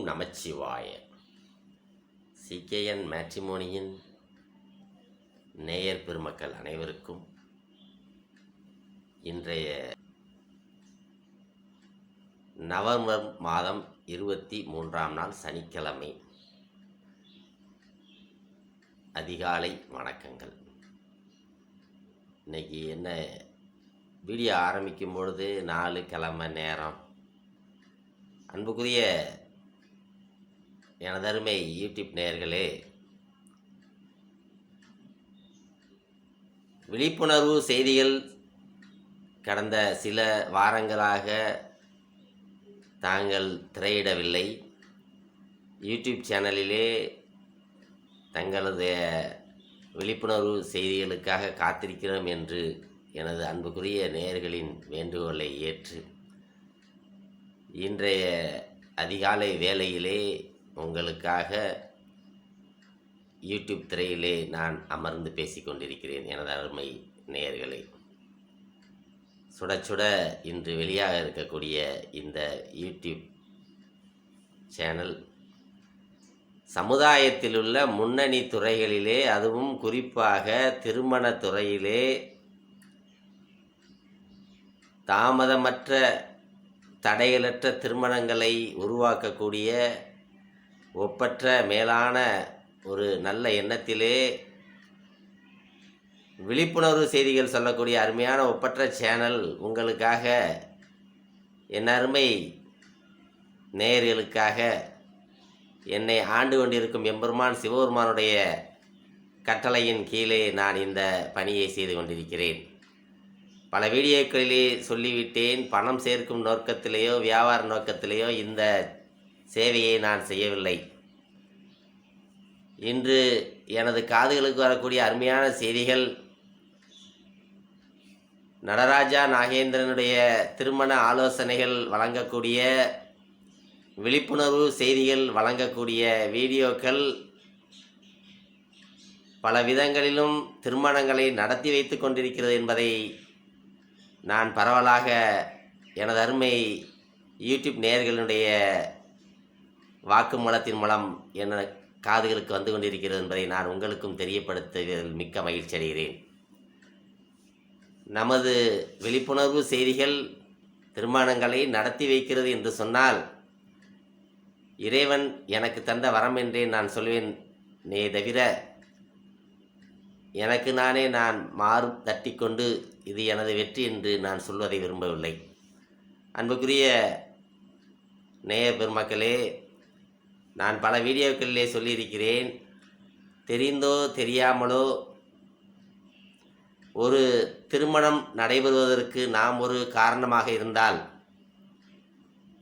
ஓம் நமச்சிவாய. CKN மேட்ரிமோனியின் நேயர் பெருமக்கள் அனைவருக்கும் இன்றைய நவம்பர் மாதம் இருபத்தி மூன்றாம் நாள் சனிக்கிழமை. அதிகாலை வணக்கங்கள். இன்னைக்கு என்ன வீடியோ ஆரம்பிக்கும் பொழுது நாலு கிழமை நேரம். அன்புக்குரிய எனதருமை யூடியூப் நேயர்களே விழிப்புணர்வு செய்திகள் கடந்த சில வாரங்களாக தாங்கள் திரையிடவில்லை. யூடியூப் சேனலிலே தங்களது விழிப்புணர்வு செய்திகளுக்காக காத்திருக்கிறோம் என்று எனது அன்புக்குரிய நேயர்களின் வேண்டுகோளை ஏற்று இன்றைய அதிகாலை வேளையிலே உங்களுக்காக யூடியூப் திரையிலே நான் அமர்ந்து பேசிக்கொண்டிருக்கிறேன் எனது அருமை நேயர்களே. சுட சுட இன்று வெளியாக இருக்கக்கூடிய இந்த யூடியூப் சேனல் சமுதாயத்தில் உள்ள முன்னணி துறைகளிலே அதுவும் குறிப்பாக திருமண துறையிலே தாமதமற்ற தடைகளற்ற திருமணங்களை உருவாக்கக்கூடிய ஒப்பற்ற மேலான ஒரு நல்ல எண்ணத்திலே விழிப்புணர்வு செய்திகள் சொல்லக்கூடிய அருமையான ஒப்பற்ற சேனல் உங்களுக்காக என் அருமை நேயர்களுக்காக என்னை ஆண்டு கொண்டிருக்கும் எம்பெருமான் சிவபெருமானுடைய கட்டளையின் கீழே நான் இந்த பணியை செய்து கொண்டிருக்கிறேன். பல வீடியோக்களிலே சொல்லிவிட்டேன் பணம் சேர்க்கும் நோக்கத்திலேயோ வியாபார நோக்கத்திலேயோ இந்த சேவையை நான் செய்யவில்லை. இன்று எனது காதுகளுக்கு வரக்கூடிய அருமையான செய்திகள் நடராஜா நாகேந்திரனுடைய திருமண ஆலோசனைகள் வழங்கக்கூடிய விழிப்புணர்வு செய்திகள் வழங்கக்கூடிய வீடியோக்கள் பல விதங்களிலும் திருமணங்களை நடத்தி வைத்து கொண்டிருக்கிறது என்பதை நான் பரவலாக எனது அருமை யூடியூப் நேயர்களுடைய வாக்குமூலத்தின் மூலம் என காதுகளுக்கு வந்து கொண்டிருக்கிறது என்பதை நான் உங்களுக்கும் தெரியப்படுத்துவதில் மிக்க மகிழ்ச்சி அடைகிறேன். நமது விழிப்புணர்வு செய்திகள் திருமணங்களை நடத்தி வைக்கிறது என்று சொன்னால் இறைவன் எனக்கு தந்த வரம் என்றே நான் சொல்வேன். நே தவிர எனக்கு நானே நான் மாறு தட்டி கொண்டு இது எனது வெற்றி என்று நான் சொல்வதை விரும்பவில்லை. அன்புக்குரிய நேய பெருமக்களே நான் பல வீடியோக்களிலே சொல்லியிருக்கிறேன். தெரிந்தோ தெரியாமலோ ஒரு திருமணம் நடைபெறுவதற்கு நாம் ஒரு காரணமாக இருந்தால்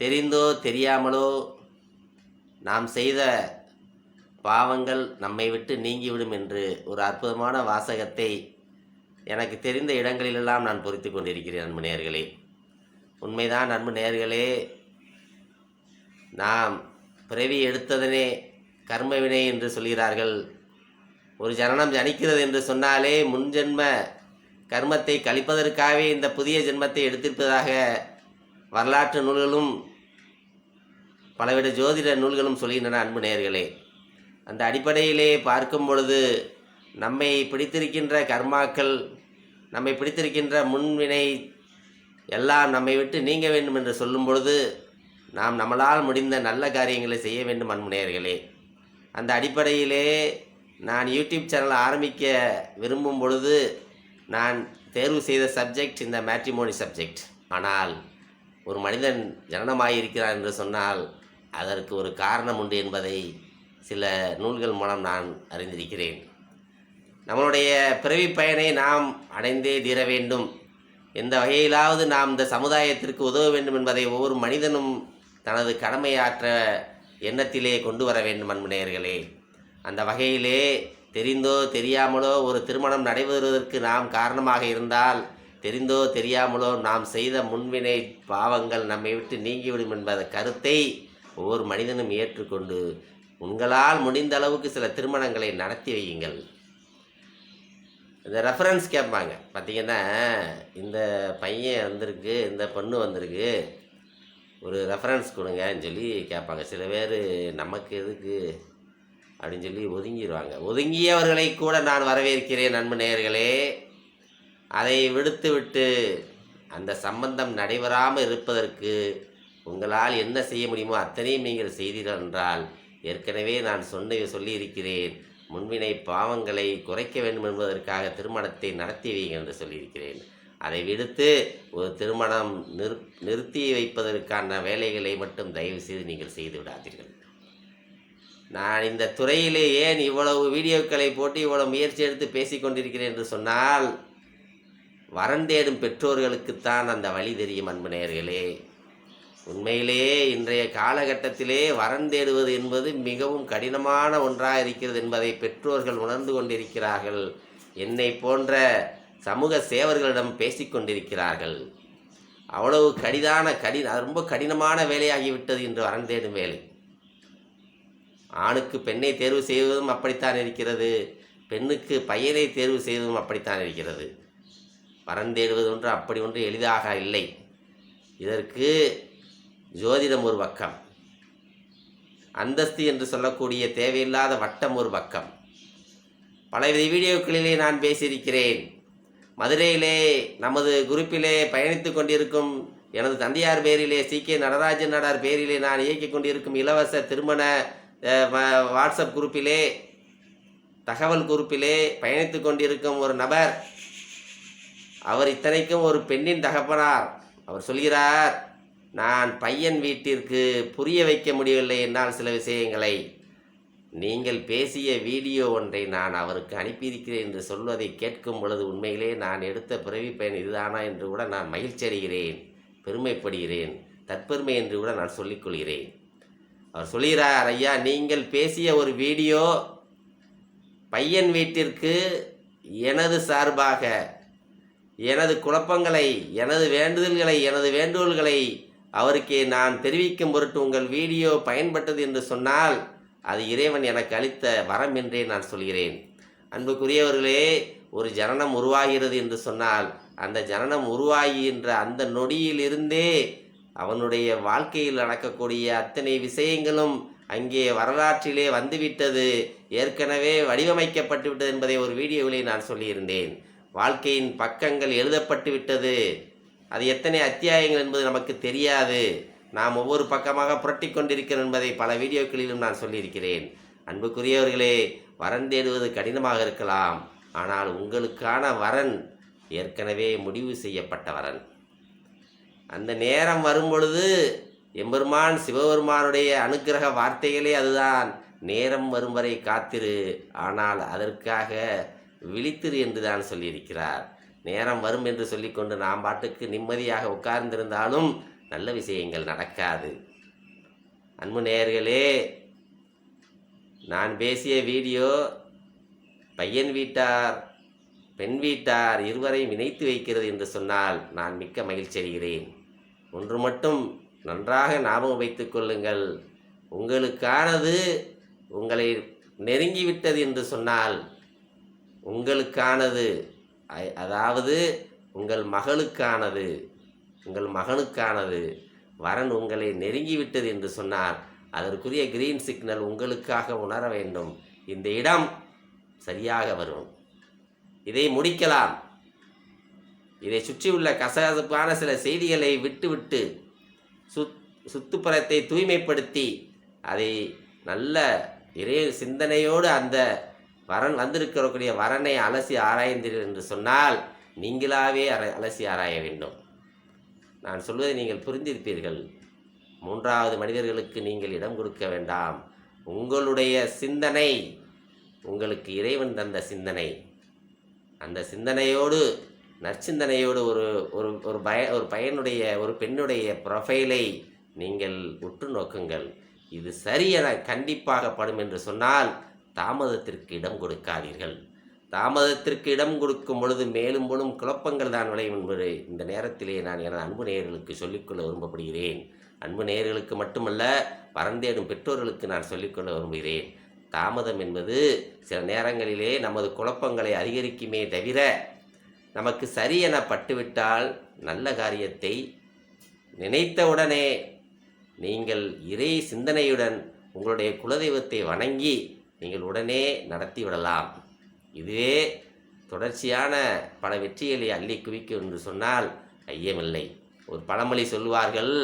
தெரிந்தோ தெரியாமலோ நாம் செய்த பாவங்கள் நம்மை விட்டு நீங்கிவிடும் என்று ஒரு அற்புதமான வாசகத்தை எனக்கு தெரிந்த இடங்களிலெல்லாம் நான் பொறித்து கொண்டிருக்கிறேன் அன்பு நேயர்களே. உண்மைதான் அன்பு நேயர்களே. நாம் பிறவி எடுத்ததனே கர்மவினை என்று சொல்கிறார்கள். ஒரு ஜனனம் ஜனிக்கிறது என்று சொன்னாலே முன்ஜென்ம கர்மத்தை கழிப்பதற்காகவே இந்த புதிய ஜென்மத்தை எடுத்திருப்பதாக வரலாற்று நூல்களும் பலவித ஜோதிட நூல்களும் சொல்கின்றன அன்பு நேர்களே அந்த அடிப்படையிலே பார்க்கும் பொழுது நம்மை பிடித்திருக்கின்ற கர்மாக்கள் நம்மை பிடித்திருக்கின்ற முன்வினை எல்லாம் நம்மை விட்டு நீங்க வேண்டும் என்று சொல்லும் பொழுது நாம் நம்மளால் முடிந்த நல்ல காரியங்களை செய்ய வேண்டும் அன்பு அந்த அடிப்படையிலே நான் யூடியூப் சேனல் ஆரம்பிக்க விரும்பும் பொழுது நான் தேர்வு செய்த சப்ஜெக்ட் இந்த மேட்ரிமோனி சப்ஜெக்ட். ஆனால் ஒரு மனிதன் ஜனனமாயிருக்கிறார் என்று சொன்னால் அதற்கு ஒரு காரணம் உண்டு என்பதை சில நூல்கள் மூலம் நான் அறிந்திருக்கிறேன். நம்மளுடைய பிறவி பயனை நாம் அடைந்தே தீர வேண்டும். எந்த வகையிலாவது நாம் இந்த சமுதாயத்திற்கு உதவ வேண்டும் என்பதை ஒவ்வொரு மனிதனும் தனது கடமையாற்ற எண்ணத்திலே கொண்டு வர வேண்டும் அன்புநேயர்களே அந்த வகையிலே தெரிந்தோ தெரியாமலோ ஒரு திருமணம் நடைபெறுவதற்கு நாம் காரணமாக இருந்தால் தெரிந்தோ தெரியாமலோ நாம் செய்த முன்வினை பாவங்கள் நம்மை விட்டு நீங்கிவிடும் என்பத கருத்தை ஒவ்வொரு மனிதனும் ஏற்றுக்கொண்டு உங்களால் முடிந்த அளவுக்கு சில திருமணங்களை நடத்தி வையுங்கள். இந்த ரெஃபரன்ஸ் கேட்பாங்க. பார்த்தீங்கன்னா இந்த பையன் வந்திருக்கு இந்த பொண்ணு வந்திருக்கு. ஒரு ரெஃபரன்ஸ் கொடுங்கன்னு சொல்லி கேட்பாங்க. சில பேர் நமக்கு எதுக்கு அப்படின்னு சொல்லி ஒதுங்கிடுவாங்க ஒதுங்கியவர்களை கூட நான் வரவேற்கிறேன் நண்பு நேயர்களே. அதை விடுத்து விட்டு அந்த சம்பந்தம் நடைபெறாமல் இருப்பதற்கு உங்களால் என்ன செய்ய முடியுமோ அத்தனையும் நீங்கள் செய்தீர்கள் என்றால் ஏற்கனவே நான் சொன்ன சொல்லியிருக்கிறேன். முன்வினை பாவங்களை குறைக்க வேண்டும் என்பதற்காக திருமணத்தை நடத்தி வைங்க என்று சொல்லியிருக்கிறேன். அதை விடுத்து ஒரு திருமணம் நிறு நிறுத்தி வைப்பதற்கான வேலைகளை மட்டும் தயவு செய்து நீங்கள் செய்து விடாதீர்கள். நான் இந்த துறையிலே ஏன் இவ்வளவு வீடியோக்களை போட்டு இவ்வளவு முயற்சி எடுத்து பேசிக்கொண்டிருக்கிறேன் என்று சொன்னால் வரந்தேடும் பெற்றோர்களுக்குத்தான் அந்த வழி தெரியும் அன்பு நேயர்களே. உண்மையிலேயே இன்றைய காலகட்டத்திலே வரன் தேடுவது என்பது மிகவும் கடினமான ஒன்றாக இருக்கிறது என்பதை பெற்றோர்கள் உணர்ந்து கொண்டிருக்கிறார்கள். என்னை போன்ற சமூக சேவர்களிடம் பேசிக்கொண்டிருக்கிறார்கள் அவ்வளவு கடிதான கடி ரொம்ப கடினமான வேலையாகிவிட்டது என்று வரன் தேடும் வேலை. ஆணுக்கு பெண்ணை தேர்வு செய்வதும் அப்படித்தான் இருக்கிறது. பெண்ணுக்கு பையனை தேர்வு செய்வதும் அப்படித்தான் இருக்கிறது. வரன் தேடுவது ஒன்று அப்படி ஒன்று எளிதாக இல்லை. இதற்கு ஜோதிடம் ஒரு பக்கம். அந்தஸ்து என்று சொல்லக்கூடிய தேவையில்லாத வட்டம் ஒரு பக்கம். பல வீடியோக்களிலே நான் பேசியிருக்கிறேன். மதுரையிலே நமது குரூப்பிலே பயணித்து கொண்டிருக்கும் எனது தந்தையார் பேரிலே சி. கே. நடராஜன் நடார் பேரிலே நான் இயக்கிக் கொண்டிருக்கும் இலவச திருமண வாட்ஸ்அப் குரூப்பிலே தகவல் குரூப்பிலே பயணித்துக் கொண்டிருக்கும் ஒரு நபர். அவர் இத்தனைக்கும் ஒரு பெண்ணின் தகப்பனார். அவர் சொல்கிறார் நான் பையன் வீட்டிற்கு புரிய வைக்க முடியவில்லை என்னால் சில விஷயங்களை. நீங்கள் பேசிய வீடியோ ஒன்றை நான் அவருக்கு அனுப்பியிருக்கிறேன் என்று சொல்வதை கேட்கும் பொழுது உண்மையிலே நான் எடுத்த பிறவி பயன் இதுதானா என்று கூட நான் மகிழ்ச்சி அடைகிறேன். பெருமைப்படுகிறேன். தற்பெருமை என்று கூட நான் சொல்லிக்கொள்கிறேன் அவர் சொல்கிறார் ஐயா நீங்கள் பேசிய ஒரு வீடியோ பையன் வீட்டிற்கு எனது சார்பாக எனது குழப்பங்களை எனது வேண்டுதல்களை எனது வேண்டுகோள்களை அவருக்கு நான் தெரிவிக்கும் பொருட்டு உங்கள் வீடியோ பயன்பட்டது என்று சொன்னால் அது இறைவன் எனக்கு அளித்த வரம் என்றே நான் சொல்கிறேன். அன்புக்குரியவர்களே ஒரு ஜனனம் உருவாகிறது என்று சொன்னால் அந்த ஜனனம் உருவாகின்ற அந்த நொடியிலிருந்தே அவனுடைய வாழ்க்கையில் நடக்கக்கூடிய அத்தனை விஷயங்களும் அங்கே வரலாற்றிலே வந்துவிட்டது. ஏற்கனவே வடிவமைக்கப்பட்டு விட்டது என்பதை ஒரு வீடியோவிலே நான் சொல்லியிருந்தேன். வாழ்க்கையின் பக்கங்கள் எழுதப்பட்டு விட்டது. அது எத்தனை அத்தியாயங்கள் என்பது நமக்கு தெரியாது. நாம் ஒவ்வொரு பக்கமாக புரட்டி கொண்டிருக்கிறோம் என்பதை பல வீடியோக்களிலும் நான் சொல்லியிருக்கிறேன். அன்புக்குரியவர்களே வரன் தேடுவது கடினமாக இருக்கலாம். ஆனால் உங்களுக்கான வரன் ஏற்கனவே முடிவு செய்யப்பட்ட வரன். அந்த நேரம் வரும்பொழுது எம்பெருமான் சிவபெருமானுடைய அனுக்கிரக வார்த்தைகளே அதுதான். நேரம் வரும் வரை காத்திரு. ஆனால் அதற்காக விழித்திரு என்று தான் சொல்லியிருக்கிறார். நேரம் வரும் என்று சொல்லிக்கொண்டு நாம் பாட்டுக்கு நிம்மதியாக உட்கார்ந்திருந்தாலும் நல்ல விஷயங்கள் நடக்காது. அன்பு நேர்களே நான் பேசிய வீடியோ பையன் வீட்டார் பெண் வீட்டார் இருவரையும் இணைத்து வைக்கிறது என்று சொன்னால் நான் மிக்க மகிழ்ச்சி அடைகிறேன். ஒன்று மட்டும் நன்றாக ஞாபகம் வைத்துக் கொள்ளுங்கள். உங்களுக்கானது உங்களை நெருங்கிவிட்டது என்று சொன்னால் உங்களுக்கானது அதாவது உங்கள் மகளுக்கானது. உங்கள் மகனுக்கானது. வரன் உங்களை நெருங்கிவிட்டது என்று சொன்னால் அதற்குரிய கிரீன் சிக்னல் உங்களுக்காக உணர வேண்டும். இந்த இடம் சரியாக வரும். இதை முடிக்கலாம். இதை சுற்றியுள்ள கசகசப்பான சில செய்திகளை விட்டுவிட்டு சுத் சுத்துப்புறத்தை தூய்மைப்படுத்தி அதை நல்ல இறை சிந்தனையோடு அந்த வரன் வந்திருக்கக்கூடிய வரனை அலசி ஆராய்ந்தீர்கள் என்று சொன்னால் நீங்களாவே அலசி ஆராய வேண்டும். நான் சொல்வதை நீங்கள் புரிந்திருப்பீர்கள். மூன்றாவது மனிதர்களுக்கு நீங்கள் இடம் கொடுக்க வேண்டாம். உங்களுடைய சிந்தனை உங்களுக்கு இறைவன் தந்த சிந்தனை. அந்த சிந்தனையோடு நற்சிந்தனையோடு ஒரு ஒரு ஒரு பய ஒரு பையனுடைய ஒரு பெண்ணுடைய ப்ரொஃபைலை நீங்கள் உற்று நோக்குங்கள். இது சரி என கண்டிப்பாகப்படும் என்று சொன்னால் தாமதத்திற்கு இடம் கொடுக்காதீர்கள். தாமதத்திற்கு இடம் கொடுக்கும் பொழுது மேலும் போலும் குழப்பங்கள் தான் விளையும் என்பது இந்த நேரத்திலே நான் எனது அன்பு நேயர்களுக்கு சொல்லிக்கொள்ள விரும்பப்படுகிறேன். அன்பு நேயர்களுக்கு மட்டுமல்ல பறந்தேடும் பெற்றோர்களுக்கு நான் சொல்லிக்கொள்ள விரும்புகிறேன். தாமதம் என்பது சில நேரங்களிலே நமது குழப்பங்களை அதிகரிக்குமே தவிர நமக்கு சரி என பட்டுவிட்டால் நல்ல காரியத்தை நினைத்தவுடனே நீங்கள் இறை சிந்தனையுடன் உங்களுடைய குலதெய்வத்தை வணங்கி நீங்கள் உடனே நடத்திவிடலாம் இதுவே தொடர்ச்சியான பல வெற்றிகளை அள்ளி குவிக்கும் என்று சொன்னால் ஐயமில்லை. ஒரு பழமொழி சொல்வார்கள்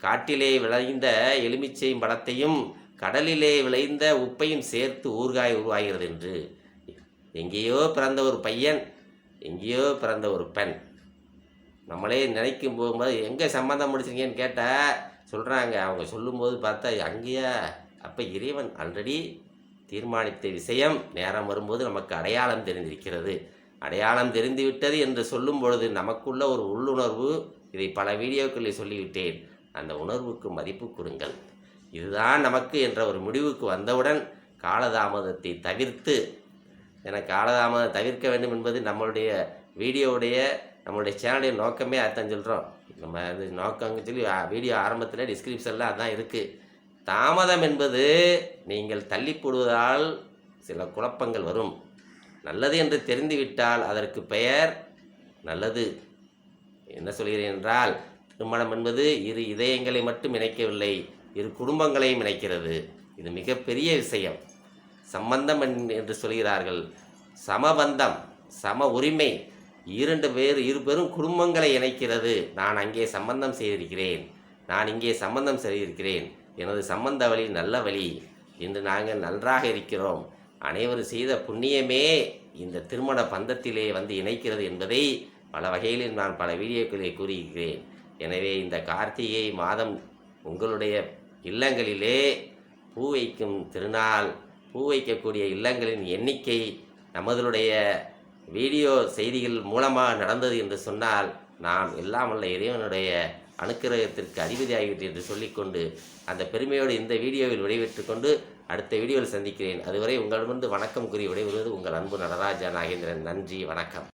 காட்டிலே விளைந்த எலுமிச்சையும் பழத்தையும் கடலிலே விளைந்த உப்பையும் சேர்த்து ஊறுகாய் உருவாகிறது என்று. எங்கேயோ பிறந்த ஒரு பையன் எங்கேயோ பிறந்த ஒரு பெண். நம்மளே நினைக்கும் போகும்போது எங்கே சம்மந்தம் முடிச்சிருக்கீங்கன்னு கேட்டால் சொல்கிறாங்க அவங்க சொல்லும்போது பார்த்தா அங்கேயா? அப்போ இறைவன் ஆல்ரெடி தீர்மானித்த விஷயம் நேரம் வரும்போது நமக்கு அடையாளம் தெரிந்திருக்கிறது. அடையாளம் தெரிந்துவிட்டது என்று சொல்லும் பொழுது நமக்குள்ள ஒரு உள்ளுணர்வு இதை பல வீடியோக்களில் சொல்லிவிட்டேன். அந்த உணர்வுக்கு மதிப்பு கொடுங்கள் இதுதான் நமக்கு என்ற ஒரு முடிவுக்கு வந்தவுடன் காலதாமதத்தை தவிர்த்து என காலதாமதம் தவிர்க்க வேண்டும் என்பது நம்மளுடைய வீடியோவுடைய நம்மளுடைய சேனலுடைய நோக்கமே அதான் சொல்கிறோம் நம்ம அது நோக்கங்க சொல்லி வீடியோ ஆரம்பத்தில் டிஸ்கிரிப்ஷனில் அதான் இருக்குது தாமதம் என்பது நீங்கள் தள்ளி போடுவதால் சில குழப்பங்கள் வரும். நல்லது என்று தெரிந்துவிட்டால் அதற்கு பெயர் நல்லது. என்ன சொல்கிறேன் என்றால் திருமணம் என்பது இரு இதயங்களை மட்டும் இணைக்கவில்லை இரு குடும்பங்களையும் இணைக்கிறது. இது மிகப்பெரிய விஷயம். சம்பந்தம் என்- என்று சொல்கிறார்கள். சமபந்தம் சம உரிமை இரண்டு பேர் இரு பெரும் குடும்பங்களை இணைக்கிறது. நான் அங்கே சம்பந்தம் செய்திருக்கிறேன். நான் இங்கே சம்பந்தம் செய்திருக்கிறேன். எனது சம்பந்த வழி நல்ல வழி. இன்று நாங்கள் நன்றாக இருக்கிறோம். அனைவரும் செய்த புண்ணியமே இந்த திருமண பந்தத்திலே வந்து இணைக்கிறது என்பதை பல வகைகளில் நான் பல வீடியோக்களை கூறியிருக்கிறேன் எனவே இந்த கார்த்திகை மாதம் உங்களுடைய இல்லங்களிலே பூ வைக்கும் திருநாள் பூ வைக்கக்கூடிய இல்லங்களின் எண்ணிக்கை நமதுடைய வீடியோ செய்திகள் மூலமாக நடந்தது என்று சொன்னால் நாம் எல்லாம் உள்ள இறைவனுடைய அனுக்கிரகத்திற்கு அதிபதியாகிவிட்டு என்று சொல்லிக்கொண்டு அந்த பெருமையோடு இந்த வீடியோவில் விடைபெற்று கொண்டு அடுத்த வீடியோவில் சந்திக்கிறேன். அதுவரை உங்களிடமிருந்து வணக்கம் கூறி விடைபெறுவது உங்கள் அன்பு நடராஜா நாகேந்திரன் நன்றி வணக்கம்.